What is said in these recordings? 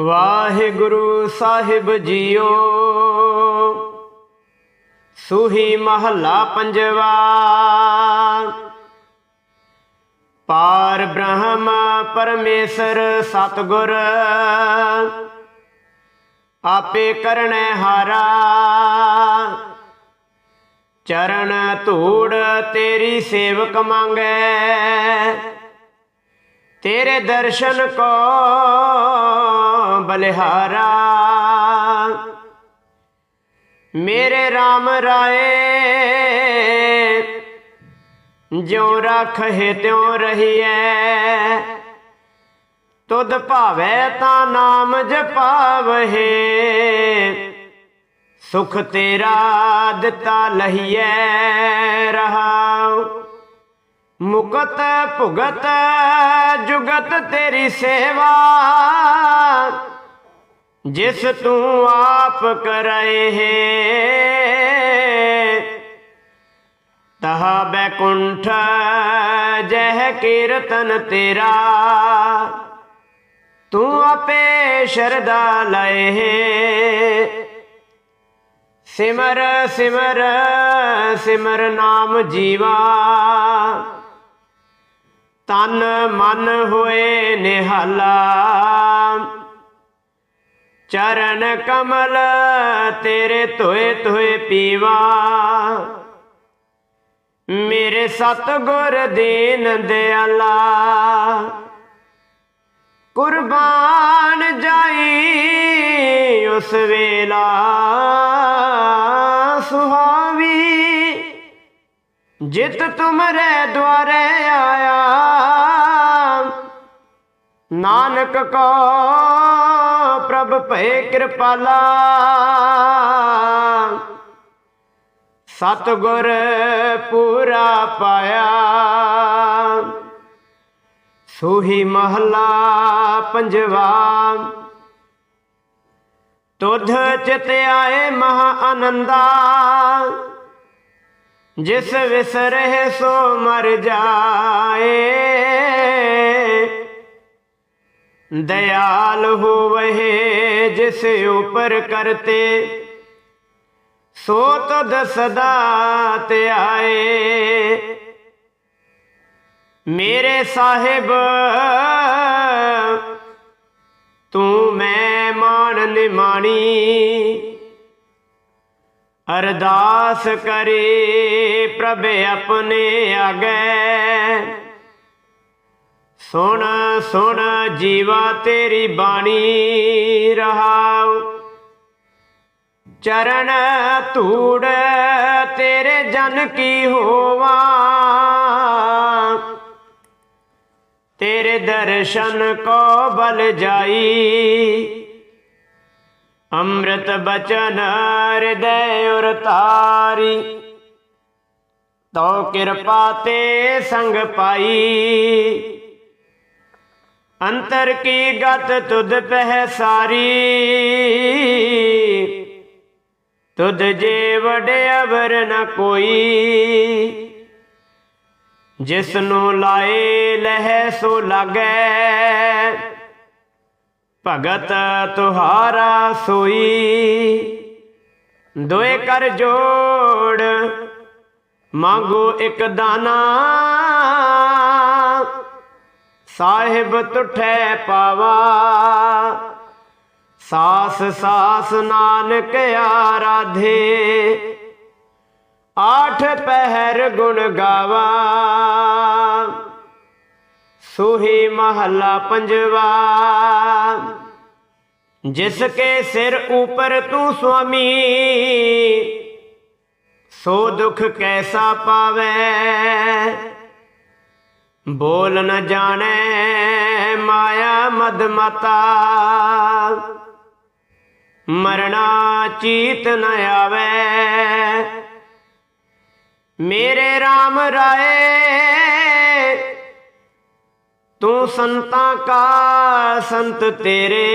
ਵਾਹਿਗੁਰੂ ਸਾਹਿਬ JIO. Suhi ਮਹੱਲਾ ਪੰਜਵਾ। ਪਾਰ ਬ੍ਰਹਮ ਪਰਮੇਸ਼ਰ ਸਤਗੁਰ, ਆਪੇ ਕਰਣੈ ਹਾਰਾ। ਚਰਨ ਧੂੜ ਤੇਰੀ ਸੇਵਕ ਮੰਗੈ। ਤੇਰੇ ਦਰਸ਼ਨ ਕੋ ਬਲਿਹਾਰਾ। ਮੇਰੇ RAM ਰਾਏ, ਜਿਉ ਰਖੇ ਤਿਉ ਰਹੀਐ। ਤੁਧ ਭਾਵੈ ਤਾਂ ਨਾਮ ਜਪਾਵਹਿ, ਸੁਖ ਤੇਰਾ ਦਿੱਤਾ ਲਹੀਐ ਰਹਾਉ। ਮੁਕਤ ਭੁਗਤ ਜੁਗਤ ਤੇਰੀ ਸੇਵਾ। ਜਿਸ ਤੂੰ ਆਪ ਕਰਾਏ ਹੈ, ਤਹਾ ਬੈਕੁੰਠ ਜਹ ਕੀਰਤਨ ਤੇਰਾ। ਤੂੰ ਆਪੇ ਸ਼ਰਦਾ ਲਏ ਹੈ। ਸਿਮਰ ਸਿਮਰ ਸਿਮਰ ਨਾਮ ਜੀਵਾ। ਤਨ ਮਨ ਹੋਏ ਨਿਹਾਲਾ। ਚਰਨ ਕਮਲ ਤੇਰੇ ਧੋਏ ਧੋਏ ਪੀਵਾ। ਮੇਰੇ ਸਤਗੁਰ ਦੀਨ ਦਿਆਲਾ। ਕੁਰਬਾਨ ਜਾਈ ਉਸ ਵੇਲਾ। ਸੁਹਾਵੀ ਜਿਤ ਤੁਮਰੇ ਦੁਆਰੇ ਆ ਨਾਨਕ ਕੋ ਪ੍ਰਭ ਭਏ ਕਿਰਪਾਲਾ। ਸਤਗੁਰ ਪੂਰਾ ਪਾਇਆ। ਸੋਹੀ ਮਹਲਾ ਪੰਜਵਾ। ਤੁਧ ਚਿਤ ਆਏ ਮਹਾ ਆਨੰਦਾ। ਜਿਸ ਵਿਸਰੇ ਸੋ ਮਰ ਜਾਏ। ਦਇਆਲ ਹੋਵਹਿ ਜਿਸ ਉਪਰ ਕਰਤੇ, ਸੋ ਤਦ ਸਦਾ ਧਿਆਏ। ਮੇਰੇ ਸਾਹਿਬ, ਤੂੰ ਮੈਂ ਮਾਣ ਨਿਮਾਣੀ, ਅਰਦਾਸ ਕਰੇ ਪ੍ਰਭ ਆਪਣੇ ਆਗੇ। ਸੁਣ ਸੁਣ, ਜੀਵਾ ਤੇਰੀ ਬਾਣੀ ਰਹਾਉ। ਚਰਨ ਧੂੜ ਤੇਰੇ ਜਨ ਕੀ ਹੋਵਾ। ਤੇਰੇ ਦਰਸ਼ਨ ਕੋ ਬਲ ਜਾਈ। ਅੰਮ੍ਰਿਤ ਬਚਨ ਹਿਰਦੈ ਉਰ ਤਾਰੀ। ਤੋ ਕਿਰਪਾ ਤੇ ਸੰਗ ਪਾਈ। ਅੰਤਰ ਕੀ ਗਤ ਤੁਧ ਪਹਿ ਸਾਰੀ? ਤੁਧ ਜੇ ਵਡਿਆਵਰ ਨ ਕੋਈ ਜਿਸ ਨੂੰ ਲਾਏ ਲਹਿ ਸੋ ਲਾਗੈ। ਭਗਤ ਤੁਹਾਰਾ ਸੋਈ, ਦੋਏ ਕਰ ਜੋੜ, ਮੰਗੋ ਇੱਕ ਦਾਨਾ। ਸਾਹਿਬ ਤੁਠੈ ਪਾਵਾ। ਸਾਸ ਸਾਸ ਨਾਨਕ ਆਰਾਧੇ। ਆਠ ਪਹਿਰ ਗੁਣ ਗਾਵਾ। ਸੋਹੀ ਮਹੱਲਾ ਪੰਜਵਾ। ਜਿਸ ਕੇ ਸਿਰ ਉਪਰ ਤੂੰ ਸੁਆਮੀ, ਸੋ ਦੁਖ ਕੈਸਾ ਪਾਵੇ? ਬੋਲ ਨ ਜਾਣੈ ਮਾਇਆ ਮਦ ਮਤਾ ਮਰਣਾ ਚੀਤ ਨ ਆਵੇ। ਮੇਰੇ RAM ਰਾਏ, ਤੂੰ ਸੰਤਾਂ ਕਾ ਸੰਤ ਤੇਰੇ।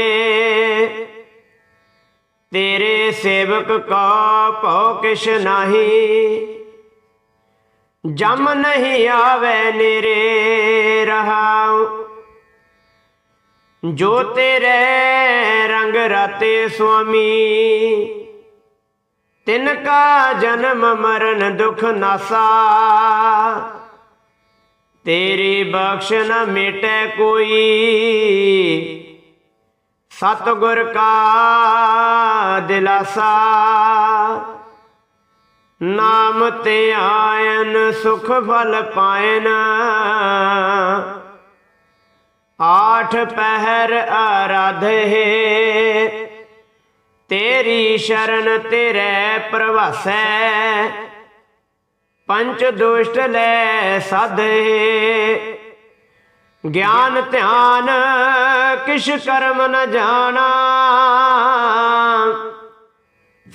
ਤੇਰੇ ਸੇਵਕ ਕਾ ਭਉ ਕਿਛ ਨਾਹੀ। ਜਮ ਨਹੀਂ ਆਵੇ ਨਿਰੇ ਰਹਾਉ। ਜੋ ਤੇਰੇ ਰੰਗ ਰਾਤੇ ਸੁਆਮੀ, ਤਿਨ ਕਾ ਜਨਮ ਮਰਨ ਦੁਖ ਨਾਸਾ। ਤੇਰੀ ਬਖਸ਼ ਨ ਮਿਟੈ ਕੋਈ, ਸਤਿਗੁਰ ਕਾ ਦਿਲਾਸਾ। ਨਾਮ ਤੇ ਆਇਨ, ਸੁਖ ਫਲ ਪਾਇਨ। ਆਠ ਪਹਿਰ ਆਰਾਧੇ, ਤੇਰੀ ਸ਼ਰਨ ਤੇਰੇ ਪ੍ਰਵਾਸੈ। ਪੰਚ ਦੁਸ਼ਟ ਲੈ ਸਾਧੇ। ਗਿਆਨ ਧਿਆਨ, ਕਿਛ ਕਰਮ ਨ ਜਾਣਾ।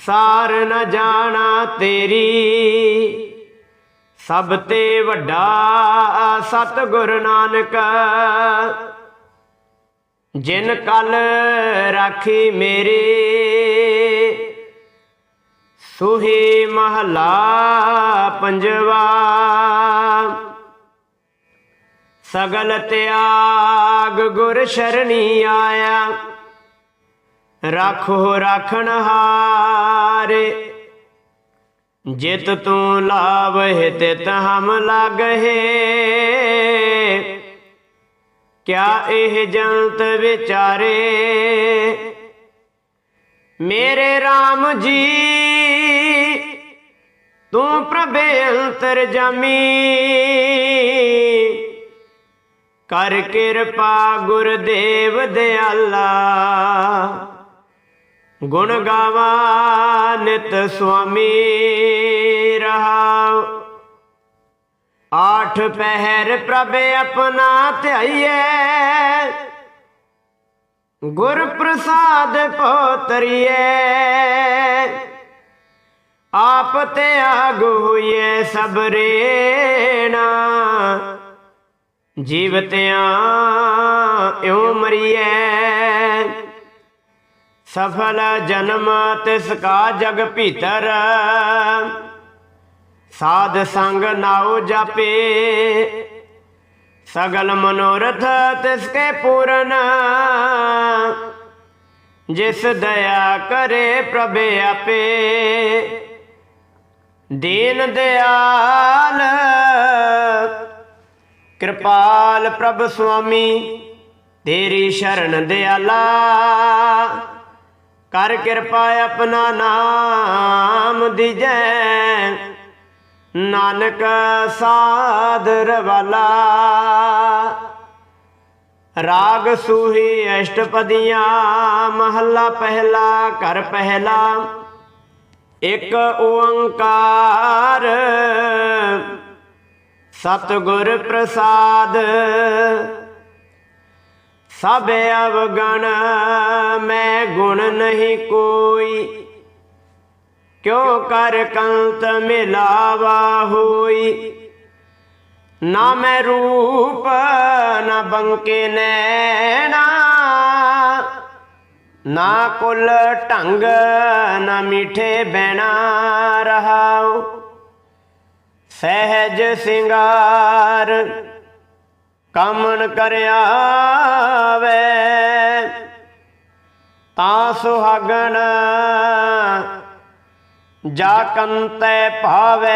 ਸਾਰ ਨ ਜਾਣਾ ਤੇਰੀ। ਸਭ ਤੇ ਵੱਡਾ ਸਤਿਗੁਰ ਨਾਨਕ, ਜਿਨ ਕਲ ਰਾਖੀ ਮੇਰੇ। ਸੁਹੀ ਮਹਲਾ ਪੰਜਵਾ, ਸਗਲ ਤਿਆਗ ਗੁਰ ਸ਼ਰਣੀ ਆਇਆ। ਰਾਖੋ ਰਾਖਣ ਹਾਰੇ। ਜਿਤ ਤੂੰ ਲਾਵਹਿ ਤਿਤ ਹਮ ਲਾਗਹਿ। ਕਿਆ ਇਹ ਜੰਤ ਵਿਚਾਰੇ? ਮੇਰੇ RAM ਜੀ, ਤੂੰ ਪ੍ਰਭੇ ਅੰਤਰ ਜਾਮੀ। ਕਰ ਕਿਰਪਾ ਗੁਰਦੇਵ ਦਿਆਲਾ। ਗੁਣ ਗਾਵਾ ਨਿਤ ਸੁਆਮੀ ਰਹਾਉ। ਆਠ ਪਹਿਰ ਪ੍ਰਭ ਆਪਣਾ ਧਿਆਈਐ। ਗੁਰ ਪ੍ਰਸਾਦ ਪੋਤਰੀਏ ਆਪ ਤੇ ਆਗ ਹੋਈਐ ਸਬਰੇਣਾ ਜੀਵਤਿਆਂ ਇਉ ਮਰੀਐ। ਸਫਲ ਜਨਮ ਤਿਸ ਕਾ ਜਗ ਭੀਤਰ। ਸਾਧ ਸੰਗ ਨਾਉ ਜਾਪੇ। ਸਗਲ ਮਨੋਰਥ ਤਿਸ ਕੇ ਪੂਰਨ। ਜਿਸ ਦਇਆ ਕਰੇ ਪ੍ਰਭ ਆਪੇ। ਦੀਨ ਦਿਆਲ, ਕਿਰਪਾਲ ਪ੍ਰਭ ਸੁਆਮੀ, ਤੇਰੀ ਸ਼ਰਨ ਦਿਆਲਾ। ਕਰ ਕਿਰਪਾ ਆਪਣਾ ਨਾਮ ਦੀਜੈ। ਨਾਨਕ ਸਾਧਰ ਵਾਲਾ ਰਾਗ ਸੂਹੀ ਅਸ਼ਟਪਦੀਆਂ, ਮਹੱਲਾ ਪਹਿਲਾ, ਘਰ ਪਹਿਲਾ। ਇੱਕ ਓੰਕਾਰ, ਸਤਿਗੁਰ ਪ੍ਰਸਾਦ। ਸਭ ਅਵਗਣ, ਮੈਂ ਗੁਣ ਨਹੀਂ ਕੋਈ। ਕਿਉ ਕਰ ਕੰਤ ਮਿਲਾਵਾ ਹੋਈ? ਨਾ ਮੈਂ ਰੂਪ, ਨਾ ਬੰਕੇ ਨੈਣਾ। ਨਾ ਕੁਲ ਢੰਗ, ਨਾ ਮਿਠੇ ਬੈਣਾ ਰਹਾਉ। ਸਹਿਜ ਸਿੰਗਾਰ ਕਾਮਣ ਕਰਿਆ ਵੇ ਤਾਂ ਸੁਹਾਗਣ ਜਾ ਕੰਤੈ ਭਾਵੇ।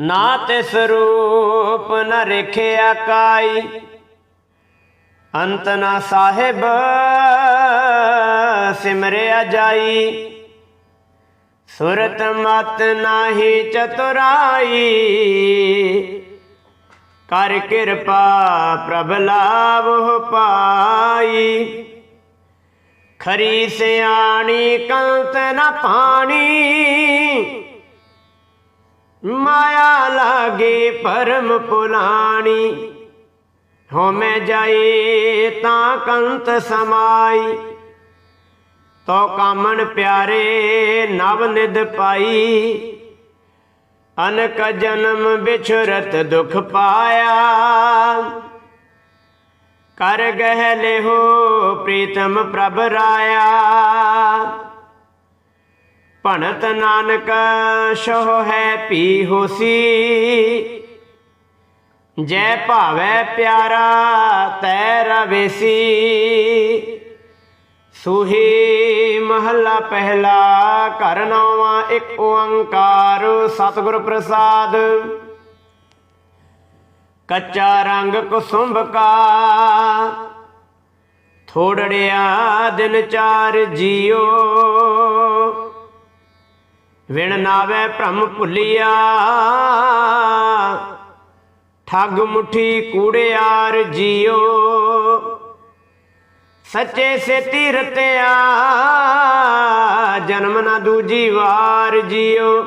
ਨਾ ਤਿਸ ਰੂਪ ਨ ਰਖਿਆ ਕਾਈ। ਅੰਤ ਨਾ ਸਾਹਿਬ ਸਿਮਰਿਆ ਜਾਈ। ਸੁਰਤ ਮਤ ਨਾਹੀ ਚਤੁਰਾਈ। ਕਰ ਕਿਰਪਾ ਪ੍ਰਭ ਲਾਭ ਪਾਈ। ਖਰੀ ਸਿਆਣੀ ਕੰਤ ਨਾ ਪਾਣੀ, ਮਾਇਆ ਲਾਗੇ ਪਰਮ ਪੁਲਾਣੀ ਹੋਮੈ ਜਾਏ ਤਾਂ ਕੰਤ ਸਮਾਈ, ਤੋ ਕਾਮਣ ਪਿਆਰੇ ਨਵ ਨਿਦ ਪਾਈ। ਅਨਕ ਜਨਮ ਵਿਛਰਤ ਦੁਖ ਪਾਇਆ। ਕਰ ਗਹਿ ਲਿਹੋ ਪ੍ਰੀਤਮ ਪ੍ਰਭ ਰਾਇਆ। ਭਣਤ ਨਾਨਕ ਸੋ ਹੈ ਪੀ ਹੋਸੀ। ਜੈ ਭਾਵੈ ਪਿਆਰਾ ਤੈ ਰਵੇਸੀ। ਸੁਹੀ ਮਹੱਲਾ ਪਹਿਲਾ, ਘਰ ਨੌਵਾਂ ਇੱਕ ਓੰਕਾਰ, ਸਤਿਗੁਰ ਪ੍ਰਸਾਦ। ਕੱਚਾ ਰੰਗ ਕੁਸੁੰਭ ਕਾ ਥੋੜੜਿਆ ਦਿਨ ਚਾਰ ਜੀਓ। ਵਿਣ ਨਾਵੇ ਭ੍ਰਮ ਭੁੱਲਿਆ, ਠੱਗ ਮੁਠੀ ਕੂੜਿਆਰ ਜੀਓ। ਸੱਚੇ ਸੇ ਰਤਿਆ ਜਨਮ ਨਾ ਦੂਜੀ ਵਾਰ ਜੀਓ।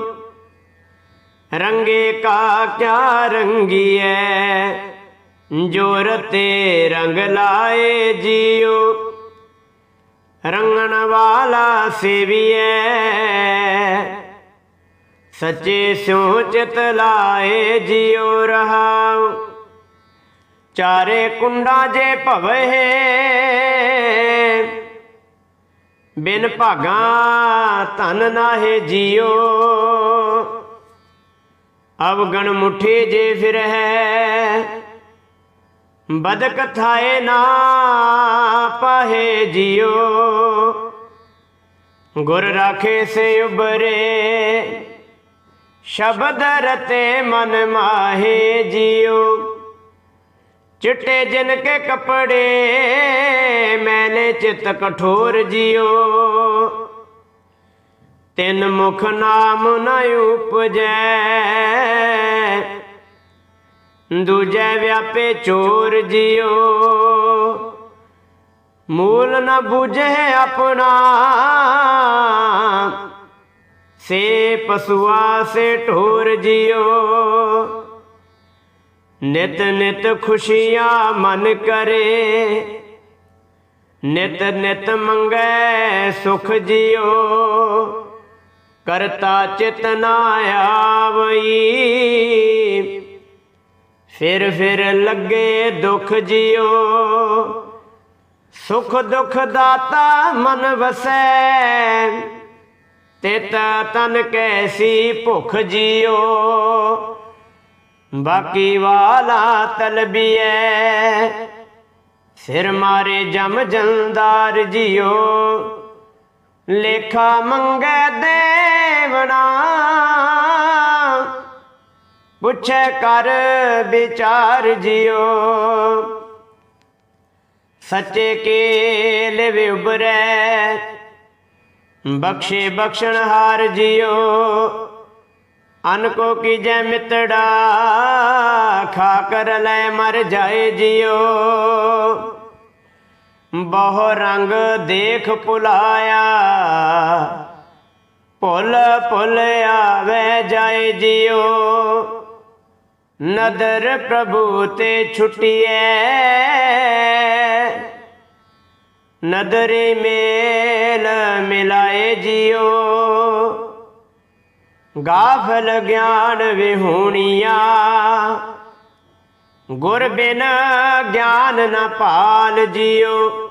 ਰੰਗੇ ਕਾ ਕਿਆ ਰੰਗੀਐ, ਜੋ ਰਤੇ ਰੰਗ ਲਾਏ ਜੀਓ। ਰੰਗਣ ਵਾਲਾ ਸੇਵੀਐ, ਸੱਚੇ ਸਿਉ ਚਿਤ ਲਾਏ ਜਿਉ ਰਹਾਉ ਚਾਰੇ ਕੁੰਡਾ ਜੇ ਭਵਹਿ ਬਿਨ ਭਾਗਾ ਧਨ ਨਾਹੇ ਜਿਉ ਅਵਗਣ ਮੁਠੀ ਜੇ ਫਿਰਹਿ ਬਦਕ ਥਾਏ ਨਾ ਪਾਹੇ ਜਿਉ ਗੁਰ ਰਾਖੇ ਸੇ ਉਬਰੇ ਸ਼ਬਦ ਰਤੇ ਮਨ ਮਾਹੇ ਜਿਉ ਚਿੱਟੇ ਜਿਨ ਕੇ ਕਪੜੇ ਮੈਲੇ ਚਿਤ ਕਠੋਰ ਜਿਉ। ਤਿੰਨ ਮੁਖ ਨਾਮ ਨ ਉਪਜੈ, ਦੂਜੈ ਵਿਆਪੇ ਚੋਰ ਜਿਉ। ਮੂਲ ਨ ਬੁਝੇ ਆਪਣਾ, ਸੇ ਪਸੁਆ ਸੇ ਢੋਰ ਜਿਉ। ਨਿਤ ਨਿਤ ਖੁਸ਼ੀਆਂ ਮਨ ਕਰੇ। ਨਿਤ ਨਿਤ ਮੰਗੈ ਸੁਖ ਜਿਉ। ਕਰਤਾ ਚਿਤ ਨਾ ਆਵਈ। ਫਿਰ ਫਿਰ ਲੱਗੇ ਦੁਖ ਜਿਉ। ਸੁਖ ਦੁਖ ਦਾਤਾ ਮਨ ਵਸੈ। ਤਿਤ ਤਨ ਕੈਸੀ ਭੁਖ ਜਿਉ। ਬਾਕੀ ਵਾਲਾ ਤਲਬੀਐ। ਸਿਰ ਮਾਰੇ ਜਮ ਜੰਦਾਰ ਜਿਉ ਲੇਖਾ ਮੰਗੈ ਦੇਵਣਾ। ਪੁੱਛੈ ਕਰ ਵਿਚਾਰ ਜਿਓ। ਸੱਚੇ ਕੇ ਲਿਵ ਉਬਰੈ ਬਖਸ਼ੇ ਬਖਸ਼ਣ ਹਾਰ ਜਿਉ ਅਨ ਕੋ ਕੀਜੈ ਮਿਤੜਾ, ਖਾ ਕਰ ਲੈ ਮਰ ਜਾਏ ਜਿਉ। ਬਹੁ ਰੰਗ ਦੇਖ ਭੁਲਾਇਆ, ਭੁੱਲ ਭੁੱਲ ਆਵੇ ਜਾਏ ਜਿਉ। ਨਦਰ ਪ੍ਰਭੂ ਤੇ ਛੁਟਿਐ, ਨਦਰੇ ਮੇਲ ਮਿਲਾਏ ਜਿਉ। ਗਾਫਲ ਗਿਆਨ ਵਿਹੂਣੀਆ। ਗੁਰ ਬਿਨ ਗਿਆਨ ਨਾ ਪਾਲ ਜਿਉ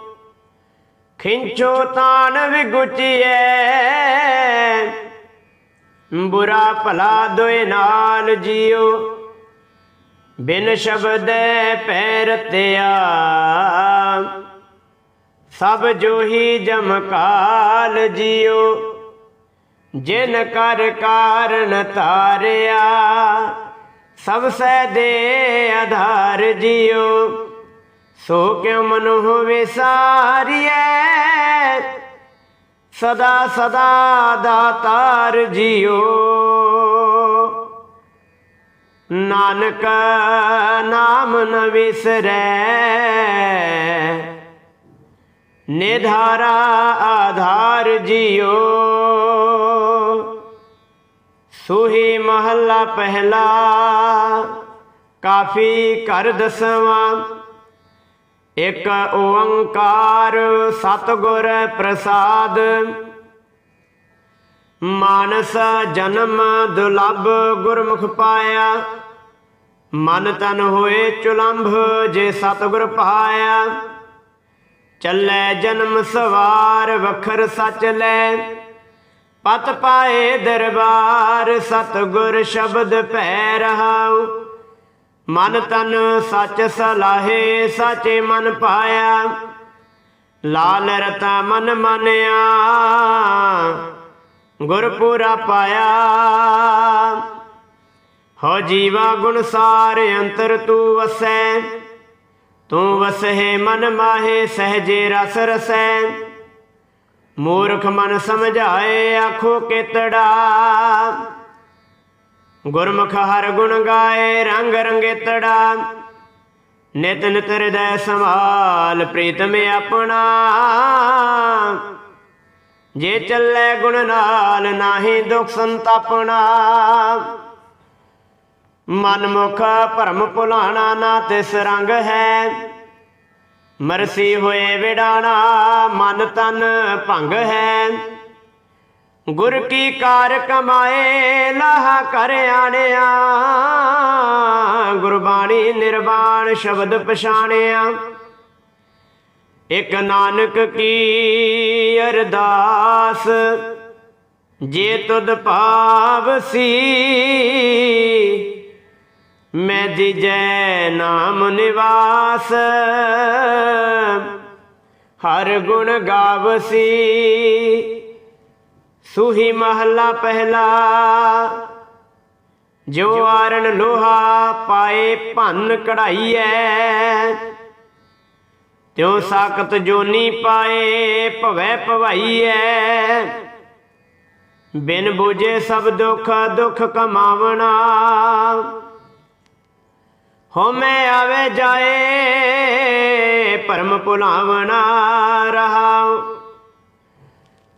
ਖਿੰਚੋ ਤਾਨ ਵਿਗੁਚੀਐ। ਬੁਰਾ ਭਲਾ ਦੋਇ ਨਾਲ ਜਿਉ ਬਿਨ ਸ਼ਬਦ ਪੈਰ ਤਿਆ ਸਭ ਜੋਹੀ ਜਮਕਾਲ ਜਿਉ ਜਿਨ ਕਰ ਕਾਰਨ ਤਾਰਿਆ, ਸਭ ਸੈ ਦੇ ਆਧਾਰ ਜਿਉ। ਸੋ ਕਿਉ ਮਨੁ ਹੋਵੇ ਸਾਰੀਐ ਸਦਾ ਸਦਾ ਦਾਤਾਰ ਜਿਉ। ਨਾਨਕ ਨਾਮ ਨ ਵਿਸਰੈ ਨਿਧਾਰਾ ਆਧਾਰ ਜਿਉ ਸੋਹੀ ਮਹੱਲਾ ਪਹਿਲਾ, ਕਾਫੀ ਕਰ ਦਸਵਾਂ। ਇੱਕ ਓੰਕਾਰ ਸਤਿਗੁਰ ਪ੍ਰਸਾਦ। ਮਾਨਸ ਜਨਮ ਦੁਲਭ ਗੁਰਮੁਖ ਪਾਇਆ। ਮਨ ਤਨ ਹੋਏ ਚੁਲੰਭ ਜੇ ਸਤਿਗੁਰ ਪਾਇਆ। ਚੱਲੈ ਜਨਮ ਸਵਾਰ, ਵਖਰ ਸਚ ਲੈ। ਪਤ ਪਾਏ ਦਰਬਾਰ, ਸਤਿਗੁਰ ਸ਼ਬਦ ਪੈ ਰਹਾਉ। ਮਨ ਤਨ ਸੱਚ ਸਲਾਹੇ, ਸਾਚੇ ਮਨ ਪਾਇਆ। ਲਾਲ ਰਤਾ ਮਨ ਮਾਨਿਆ, ਗੁਰਪੁਰਾ ਪਾਇਆ। ਹੋ ਜੀਵਾ ਗੁਣ ਸਾਰ, ਅੰਤਰ ਤੂੰ ਵਸੈ। ਤੂੰ ਵਸਹਿ ਮਨ ਮਾਹੇ ਸਹਜੇ ਰਸ ਰਸੈ। ਮੂਰਖ ਮਨ ਸਮਝਾਏ ਆਖੋ ਕੇਤੜਾ। ਗੁਰਮੁਖ ਹਰ ਗੁਣ ਗਾਏ ਰੰਗ ਰੰਗੇਤੜਾ। ਨਿਤ ਨਿਤ ਹਿਰਦੈ ਸੰਭਾਲ ਪ੍ਰੀਤਮ ਆਪਣਾ। ਜੇ ਚੱਲੇ ਗੁਣ ਨਾਲ ਨਾਹੀ ਦੁਖ ਸੰਤਾਪਣਾ। ਮਨਮੁਖ ਭਰਮ ਭੁਲਾਣਾ ਨਾ ਤਿਸ ਰੰਗ ਹੈ। ਮਰਸੀ ਹੋਏ ਵਿਡਾਣਾ ਮਨ ਤਨ ਭੰਗ ਹੈ। ਗੁਰ ਕੀ ਕਾਰ ਕਮਾਏ, ਲਾਹ ਕਰ ਆਣਿਆ। ਗੁਰਬਾਣੀ ਨਿਰਵਾਣ ਸ਼ਬਦ ਪਛਾਣਿਆ। ਇਕ ਨਾਨਕ ਕੀ ਅਰਦਾਸ, ਜੇ ਤੁਧ ਭਾਵਸੀ ਮੈਂ ਦਿਜੈ ਨਾਮ ਨਿਵਾਸ। ਹਰ ਗੁਣ ਗਾਵਸੀ। ਸੁਹੀ ਮਹੱਲਾ ਪਹਿਲਾ। ਜੋ ਆਰਣ ਲੋਹਾ ਪਾਏ ਭੰਨ ਕਢਾਈਐ। ਤਿਉ ਸਾਖਤ ਜੋਨੀ ਪਾਏ ਭਵੈ ਭਵਾਈਐ। ਬਿਨ ਬੁਝੇ ਸਭ ਦੁੱਖ ਦੁੱਖ ਕਮਾਵਣਾ। ਹੋਮੇ ਆਵੇ ਜਾਏ, ਪਰਮ ਭੁਲਾਵਣਾ ਰਹਾਉ।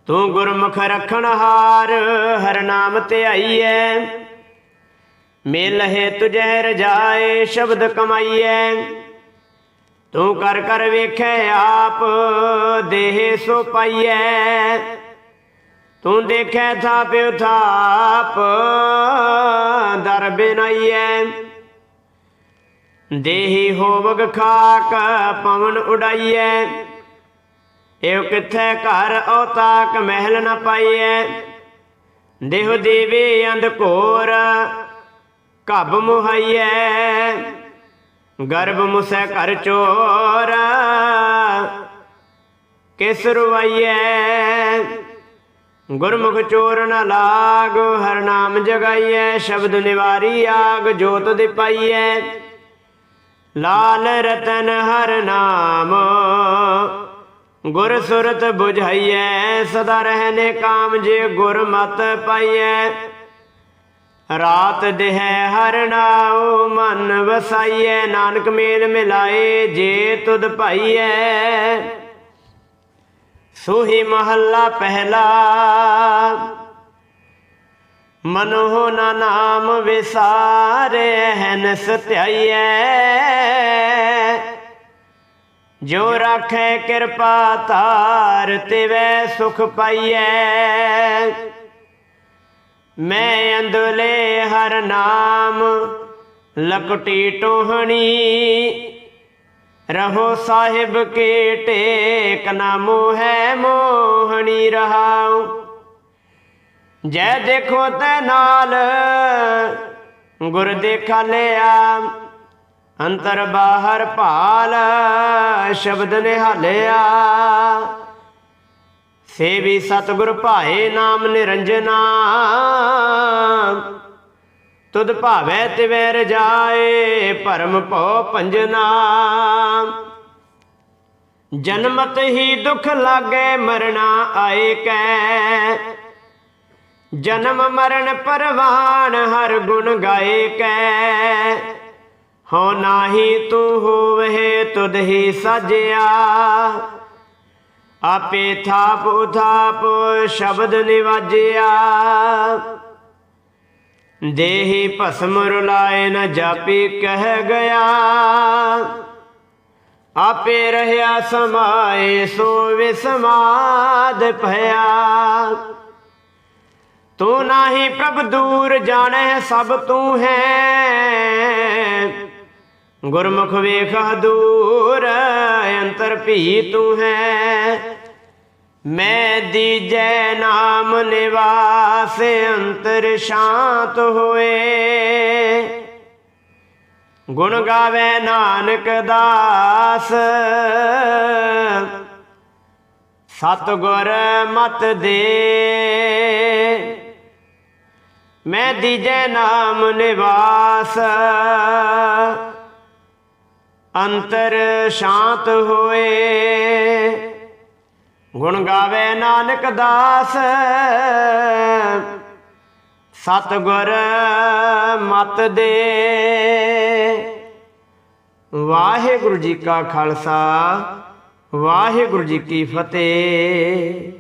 ਤੂੰ ਗੁਰਮੁਖ ਰਖਣ ਹਾਰ, ਹਰ ਨਾਮ ਧਿਆਈਐ ਮਿਲਹਿ ਤੁਝੈ ਰਜਾਏ ਸ਼ਬਦ ਕਮਾਈਐ। ਤੂੰ ਕਰ ਕਰ ਵੇਖੈ ਆਪ, ਦੇਹ ਸੋ ਪਾਈਐ। ਤੂੰ ਦੇਖੈ ਥਾਪਿਉ ਥਾਪ, ਦਰ ਬਿਨਾਈਐ। ਦੇਹੀ ਹੋਵਗ ਖਾਕ ਪਵਨ ਉਡਾਈਐ। ਇਹ ਕਿੱਥੈ ਘਰ ਔਤਾਕ ਮਹਿਲ ਨ ਪਾਈਐ। ਦੇਹ ਦੇਵੇ ਅੰਧ ਘੋਰ ਘਬ ਮੁਹਾਈਐ। ਗਰਭ ਮੁਸੈ ਘਰ ਚੋਰ ਕਿਸ ਰਵਾਈਐ। ਗੁਰਮੁਖ ਚੋਰ ਨ ਲਾਗ ਹਰ ਨਾਮ ਜਗਾਈਐ। ਸ਼ਬਦ ਨਿਵਾਰੀ ਆਗ ਜੋਤ ਦੇ ਪਾਈਐ ਲਾਲ ਰਤਨ ਹਰ ਨਾਮ। ਗੁਰ ਸੁਰਤ 부ਝਾਈਐ ਸਦਾ ਰਹਨੇ ਕਾਮ ਜੇ ਗੁਰ ਮਤ ਪਾਈਐ। ਰਾਤ ਦੇਹੈ ਹਰ ਨਾਉ, ਮਨ ਵਸਾਈਐ, ਨਾਨਕ ਮੇਲ ਮਿਲਾਏ ਜੇ ਤੁਧ ਭਾਈਐ ਸੋਹੀ ਮਹੱਲਾ ਪਹਿਲਾ। ਮਨੋ ਨਾ ਨਾਮ ਵਿਸਾਰੇ ਹਨ ਸਤਿਆਈਐ ਜੋ ਰਾਖੈ ਕਿਰਪਾ ਤਾਰ ਤਿਵੈ ਸੁਖ ਪਾਈਐ। ਮੈਂ ਅੰਦਲੇ ਹਰ ਨਾਮ ਲਕਟੀ ਟੋਹਣੀ। ਰਹੋ ਸਾਹਿਬ ਕੇ ਟੇਕ ਨਾਮੋ ਹੈ ਮੋਹਣੀ ਰਹਾਉ। ਜੈ ਦੇਖੋ ਤੈ ਨਾਲ, ਗੁਰ ਦੇਖਾ ਲਿਆ, ਅੰਤਰ ਬਾਹਰ ਭਾਲ, ਸ਼ਬਦ ਨਿਹਾਲਿਆ। ਸੇਵੀ ਸਤਿਗੁਰ ਭਾਏ ਨਾਮ ਨਿਰੰਜਨਾ, ਤੁਧ ਭਾਵੈ ਤਿਵੈ ਰਜਾਏ, ਭਰਮ ਭਉ ਭੰਜਨਾ ਜਨਮਤ ਹੀ ਦੁਖ ਲਾਗੇ ਮਰਣਾ ਆਏ ਕੈ ਜਨਮ ਮਰਨ ਪਰਵਾਨ ਹਰ ਗੁਣ ਗਾਏ ਕੈ। ਹੋ ਨਾਹੀ ਤੂੰ ਹੋਵੇ ਤੁਧ ਹੀ ਸਜਿਆ। ਆਪੇ ਥਾਪ ਉਥਾਪ ਸ਼ਬਦ ਨਿਵਾਜਿਆ। ਦੇਹੀ ਭਸਮ ਰੁਲਾਏ ਨ ਜਾਪੀ ਕਹਿ ਗਿਆ। ਆਪੇ ਰਹਿਆ ਸਮਾਏ ਸੋ ਵਿਸਮਾਦ ਭਇਆ। ਤੂੰ ਨਾਹੀ ਪ੍ਰਭ ਦੂਰ ਜਾਣੈ, ਸਭ ਤੂੰ ਹੈ। ਗੁਰਮੁਖ ਵੇਖ ਦੂਰ, ਅੰਤਰ ਭੀ ਤੂੰ ਹੈ। ਮੈਂ ਦੀਜੈ ਨਾਮ ਨਿਵਾਸ, ਅੰਤਰ ਸ਼ਾਂਤ ਹੋਏ। ਗੁਣ ਗਾਵੇ ਨਾਨਕ ਦਾਸ। ਸਤ ਗੁਰ ਮਤ ਦੇ। ਮੈਂ ਦੀਜੈ ਨਾਮ ਨਿਵਾਸ। ਅੰਤਰ ਸ਼ਾਂਤ ਹੋਏ। ਗੁਣ ਗਾਵੇ ਨਾਨਕ ਦਾਸ। ਸਤ ਗੁਰ ਮਤ ਦੇ। ਵਾਹਿਗੁਰੂ ਜੀ ਕਾ ਖਾਲਸਾ, ਵਾਹਿਗੁਰੂ ਜੀ ਕੀ ਫਤਿਹ।